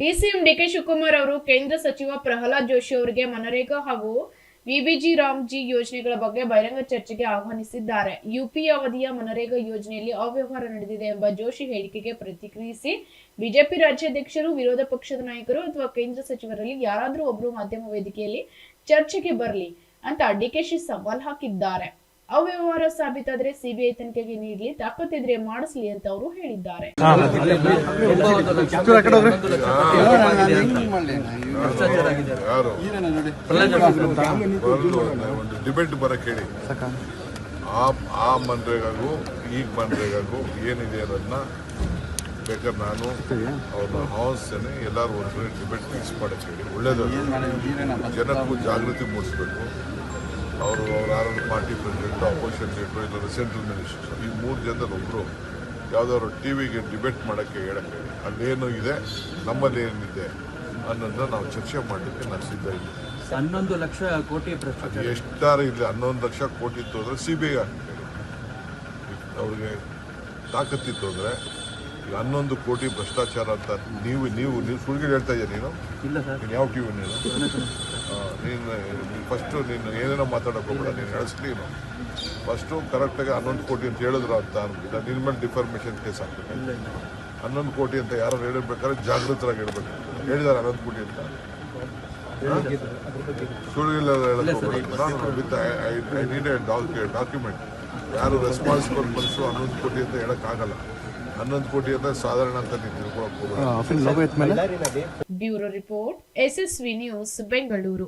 DCM DK Shivakumar ಅವರು ಕೇಂದ್ರ ಸಚಿವ ಪ್ರಹ್ಲಾದ್ ಜೋಶಿ ಅವರಿಗೆ ಮನರೇಗಾ ಹಾಗೂ ವಿಬಿಜಿ ರಾಮ್ಜಿ ಯೋಜನೆಗಳ ಬಗ್ಗೆ ಬಹಿರಂಗ ಚರ್ಚೆಗೆ ಆಹ್ವಾನಿಸಿದ್ದಾರೆ. ಯುಪಿ ಅವಧಿಯ ಮನರೇಗಾ ಯೋಜನೆಯಲ್ಲಿ ಅವ್ಯವಹಾರ ನಡೆದಿದೆ ಎಂಬ ಜೋಶಿ ಹೇಳಿಕೆಗೆ ಪ್ರತಿಕ್ರಿಯಿಸಿ ಬಿಜೆಪಿ ರಾಜ್ಯಾಧ್ಯಕ್ಷರು, ವಿರೋಧ ಪಕ್ಷದ ನಾಯಕರು ಅಥವಾ ಕೇಂದ್ರ ಸಚಿವರಲ್ಲಿ ಯಾರಾದರೂ ಒಬ್ಬರು ಮಾಧ್ಯಮ ವೇದಿಕೆಯಲ್ಲಿ ಚರ್ಚೆಗೆ ಬರಲಿ ಅಂತ ಡಿಕೆಶಿ ಸವಾಲ್ ಹಾಕಿದ್ದಾರೆ. ಅವ್ಯವಹಾರ ಸಾಬೀತಾದ್ರೆ ಸಿಬಿಐ ತನಿಖೆಗೆ ನೀಡಲಿ ತಾಕತ್ತಿದ್ರೆ ಮಾಡಿಸ್ಲಿ ಅಂತ ಅವರು ಹೇಳಿದ್ದಾರೆ. ಒಂದು ಡಿಬೇಟ್ ಬರಕ್ಕೆ ಹೇಳಿ ಆ ಆ ಮನ್ರೇಗಾಗೂ ಈಗ ಮನ್ರೇಗಾಗೂ ಏನಿದೆ ಅನ್ನೋದನ್ನ ಬೇಕಾದ್ರೆ ನಾನು ಅವ್ರನ್ನ ಆಹ್ವಾನಿಸ್ತೇನೆ ಎಲ್ಲರೂ ಒಂದು ಡಿಬೇಟ್ ಫಿಕ್ಸ್ ಮಾಡಕ್ಕೆ ಹೇಳಿ. ಒಳ್ಳೇದು. ಜನಕ್ಕೂ ಜಾಗೃತಿ ಮೂಡಿಸ್ಬೇಕು. ಅವರು ಅವ್ರ ಯಾರು ಪಾರ್ಟಿ ಪ್ರೆಸಿಡೆಂಟು ಅಪೋಸಿಷನ್ ಲೀಡ್ರು ಇಲ್ಲ ಸೆಂಟ್ರಲ್ ಮಿನಿಸ್ಟರ್ ಈ ಮೂರು ಜನದಲ್ಲಿ ಒಬ್ಬರು ಯಾವುದಾದ್ರು ಟಿ ವಿಗೆ ಡಿಬೇಟ್ ಮಾಡೋಕ್ಕೆ ಹೇಳಕ್ಕೆ ಹೇಳಿ. ಅಲ್ಲೇನು ಇದೆ ನಮ್ಮಲ್ಲಿ ಏನಿದೆ ಅನ್ನೋದನ್ನ ನಾವು ಚರ್ಚೆ ಮಾಡಲಿಕ್ಕೆ ನಾನು ಸಿದ್ಧ ಇದ್ದೀನಿ. ಹನ್ನೊಂದು ಲಕ್ಷ ಕೋಟಿ ಪ್ರಶ್ನೆ. ಎಷ್ಟಾರು ಇಲ್ಲ ಹನ್ನೊಂದು ಲಕ್ಷ ಕೋಟಿ ಇತ್ತು ಅಂದರೆ ಸಿ ಬಿ ಐ ಅವ್ರಿಗೆ ತಾಕತ್ತಿತ್ತು ಅಂದರೆ ಈಗ ಹನ್ನೊಂದು ಕೋಟಿ ಭ್ರಷ್ಟಾಚಾರ ಅಂತ ನೀವು ನೀವು ನೀವು ಸುಳ್ಳು ಹೇಳ್ತಾ ಇದ್ದೀರಾ ನೀನು? ಇಲ್ಲ ಸರ್. ನೀನು ಯಾವ ಟಿವಿ ನೀನು? ಆ, ನೀನು ಫಸ್ಟು ನೀನು ಏನೇನೋ ಮಾತಾಡೋಕೆ ಹೋಗ್ಬೇಡ ನೀನು ನಡೆಸ್ಲೀನು ಫಸ್ಟು ಕರೆಕ್ಟಾಗಿ ಹನ್ನೊಂದು ಕೋಟಿ ಅಂತ ಹೇಳಿದ್ರು ಅಂತ ಅನ್ಬಿಟ್ಟು ನಿನ್ನ ಮೇಲೆ ಡಿಫಾರ್ಮೇಷನ್ ಕೇಸ್ ಹಾಕ್ಬೇಕು ಇಲ್ಲ ಹನ್ನೊಂದು ಕೋಟಿ ಅಂತ ಯಾರು ಹೇಳಿರ್ಬೇಕಾದ್ರೆ ಜಾಗೃತರಾಗಿ ಹೇಳ್ಬೇಕು. ಹೇಳಿದಾರೆ ಹನ್ನೊಂದು ಕೋಟಿ ಅಂತ. ಸುಳ್ಳಿಲ್ಲ ನಾನು with I need a document ಯಾರು ರೆಸ್ಪಾನ್ಸಿಬಲ್ ಮನುಷ್ಯರು ಹನ್ನೊಂದು ಕೋಟಿ ಅಂತ ಹೇಳಕ್ಕಾಗಲ್ಲ ಹನ್ನೊಂದು ಕೋಟಿ ಅಂತ ಸಾಧಾರಣ ಅಂತ ನೀವು ತಿಳ್ಕೊಳಕ್ ಹೋಗ್ಬೇಡ. Bureau report SSV news Bengaluru.